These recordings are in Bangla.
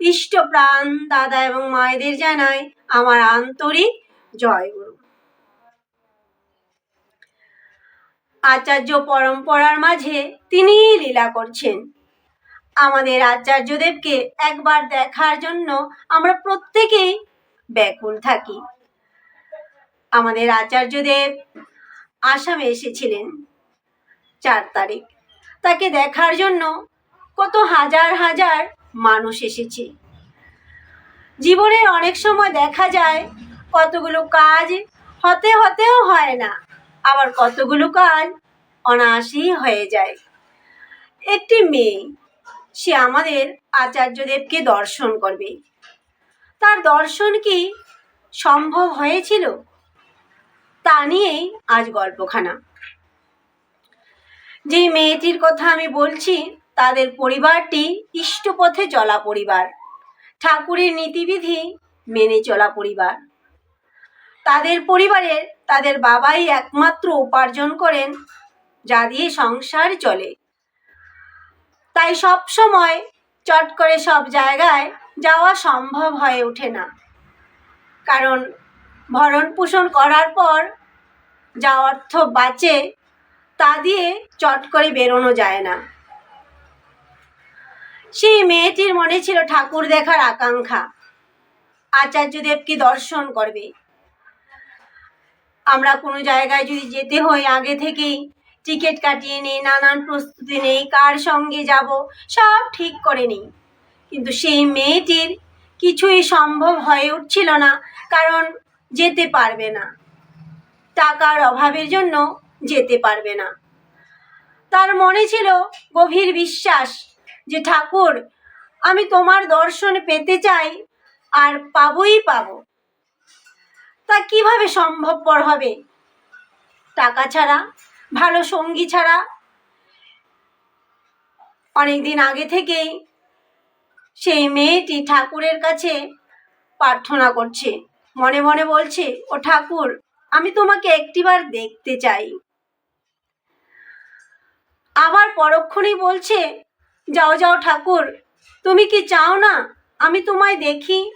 ইষ্ট প্রাণ দাদা এবং মায়েদের জানাই আমার আন্তরিক জয় গুরু। আচার্য পরম্পরার মাঝে তিনিই লীলা করছেন। আমাদের আচার্যদেবকে একবার দেখার জন্য আমরা প্রত্যেকেই ব্যাকুল থাকি। আমাদের আচার্যদেব আসামে এসেছিলেন চার তারিখ। তাকে দেখার জন্য কত হাজার হাজার মানুষ এসেছে। জীবনের অনেক সময় দেখা যায়, কতগুলো কাজ হতে হতেও হয় না, আবার কতগুলো কাজ অনায়াসেই হয়ে যায়। একটি মেয়ে, সে আমাদের আচার্যদেবকে দর্শন করবে। তার দর্শন কি সম্ভব হয়েছিল? তা নিয়েই আজ গল্পখানা। যে মেয়েটির কথা আমি বলছি তাদের পরিবারটি ইষ্টপথে চলা পরিবার। ঠাকুরের নীতিবিধি মেনে চলা পরিবার। তাদের পরিবারের তাদের বাবাই একমাত্র উপার্জন করেন, যা দিয়ে সংসার চলে। তাই সব সময় চট করে সব জায়গায় যাওয়া সম্ভব হয়ে ওঠে না। কারণ ভরণ পোষণ করার পর যা অর্থ বাঁচে, তা দিয়ে চট করে বেরোনো যায় না। সেই মেয়েটির মনে ছিল ঠাকুর দেখার আকাঙ্ক্ষা। আচার্যদেবকে দর্শন করবে? আমরা কোনো জায়গায় যদি যেতে হয় আগে থেকেই টিকিট কাটিয়ে নেই, নানান প্রস্তুতি নেই, কার সঙ্গে যাব, সব ঠিক করে নিই। কিন্তু সেই মেয়েটির কিছুই সম্ভব হয়ে উঠছিল না, কারণ যেতে পারবে না। টাকার অভাবের জন্য যেতে পারবে না। তার মনে ছিল গভীর বিশ্বাস যে ঠাকুর, আমি তোমার দর্শন পেতে চাই আর পাবই পাবো। তা কীভাবে সম্ভবপর হবে? টাকা ছাড়া, ভালো সঙ্গী ছাড়া? অনেকদিন আগে থেকেই সেই মেয়েটি ঠাকুরের কাছে প্রার্থনা করছে। মনে মনে বলছে, ও ঠাকুর, আমি তোমাকে একটিবার দেখতে চাই। আবার পরক্ষণেই বলছে যাও যাও ঠাকুর। তুমি কি চাও না? আমি তোমায় দেখি।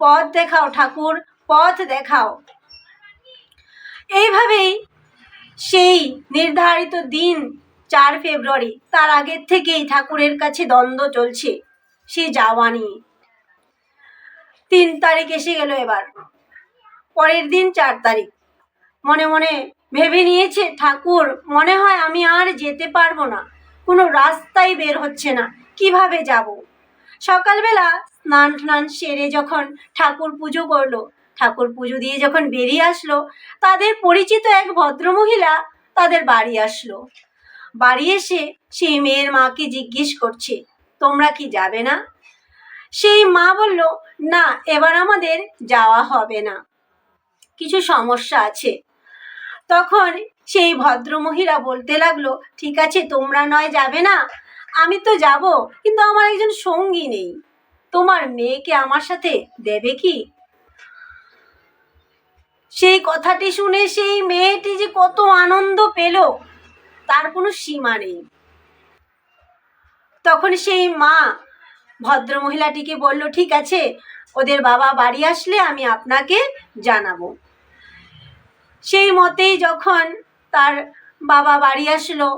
পথ দেখাও ঠাকুর, পথ দেখাও। এইভাবেই সেই নির্ধারিত দিন চার ফেব্রুয়ারি, তার আগের থেকেই ঠাকুরের কাছে দ্বন্দ্ব চলছে। সে যাওয়া নিয়ে। তিন তারিখ এসে গেল এবার। পরের দিন চার তারিখ। মনে মনে ভেবে নিয়েছে, ঠাকুর, মনে হয় আমি আর যেতে পারব না। কোনো রাস্তাই বের হচ্ছে না। কীভাবে যাব? সকালবেলা স্নান টান সেরে যখন ঠাকুর পুজো করল, ঠাকুর পুজো দিয়ে যখন বেরিয়ে আসলো, তাদের পরিচিত এক ভদ্রমহিলা তাদের বাড়ি আসলো। বাড়ি এসে সেই মেয়ের মাকে জিজ্ঞেস করছে, তোমরা কি যাবে না? সেই মা বলল, না, এবার আমাদের যাওয়া হবে না। কিছু সমস্যা আছে। তখন সেই ভদ্রমহিলা বলতে লাগল, ঠিক আছে, তোমরা নয় যাবে না, আমি তো যাব, কিন্তু আমার একজন সঙ্গী নেই। তোমার মেয়েকে আমার সাথে দেবে কি? সেই কথাটি শুনে সেই মেয়েটি যে কত আনন্দ পেল, তার কোনো সীমা নেই। তখন সেই মা ভদ্র মহিলাটিকে বলল, ঠিক আছে, ওদের বাবা বাড়ি আসলে আমি আপনাকে জানাব। সেই মতেই যখন তার বাবা বাড়ি আসলো।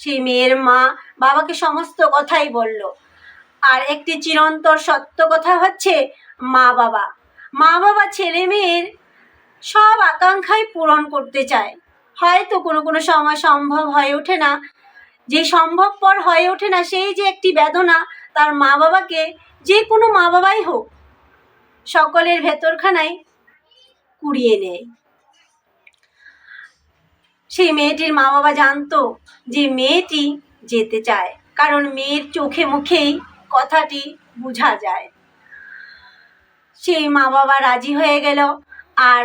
সেই মেয়ের মা বাবাকে সমস্ত কথাই বলল। আর একটি চিরন্তর সত্য কথা হচ্ছে মা বাবা। মা বাবা ছেলে মেয়ের সব আকাঙ্ক্ষাই পূরণ করতে চায়। হয়তো কোনো কোনো সময় সম্ভব হয়ে ওঠে না। যে সম্ভবপর হয়ে ওঠে না সেই যে একটি বেদনা তার মা বাবাকে যে কোনো মা বাবাই হোক, সকলের ভেতরখানায় কুড়িয়ে নেয়। সেই মেয়েটির মা বাবা জানতো যে মেয়েটি যেতে চায়, কারণ মেয়ের চোখে মুখেই কথাটি বোঝা যায়। সেই মা বাবা রাজি হয়ে গেল, আর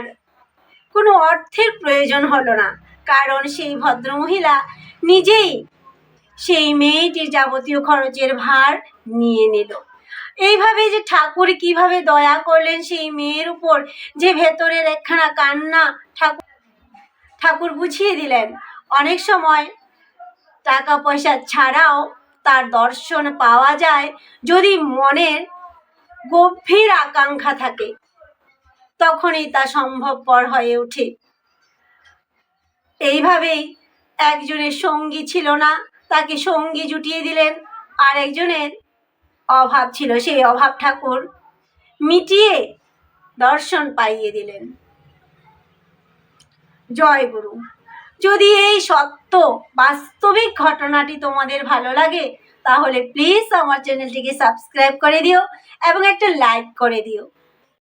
কোনো অর্থের প্রয়োজন হলো না, কারণ সেই ভদ্রমহিলা নিজেই সেই মেয়েটির যাবতীয় খরচের ভার নিয়ে নিল। এইভাবে যে ঠাকুর কীভাবে দয়া করলেন সেই মেয়ের উপর যে ভেতরের একখানা কান্না ঠাকুর ঠাকুর বুঝিয়ে দিলেন, অনেক সময় টাকা পয়সা ছাড়াও তার দর্শন পাওয়া যায় যদি মনের গভীর আকাঙ্ক্ষা থাকে, তখনই তা সম্ভবপর হয়ে ওঠে। এইভাবেই একজনের সঙ্গী ছিল না, তাকে সঙ্গী জুটিয়ে দিলেন আর একজনের অভাব ছিল, সেই অভাব ঠাকুর মিটিয়ে দর্শন পাইয়ে দিলেন। জয় গুরু। যদি এই সত্য, বাস্তবিক ঘটনাটি তোমাদের ভালো লাগে, তাহলে প্লিজ আমার চ্যানেলটিকে সাবস্ক্রাইব করে দিও এবং একটা লাইক করে দিও।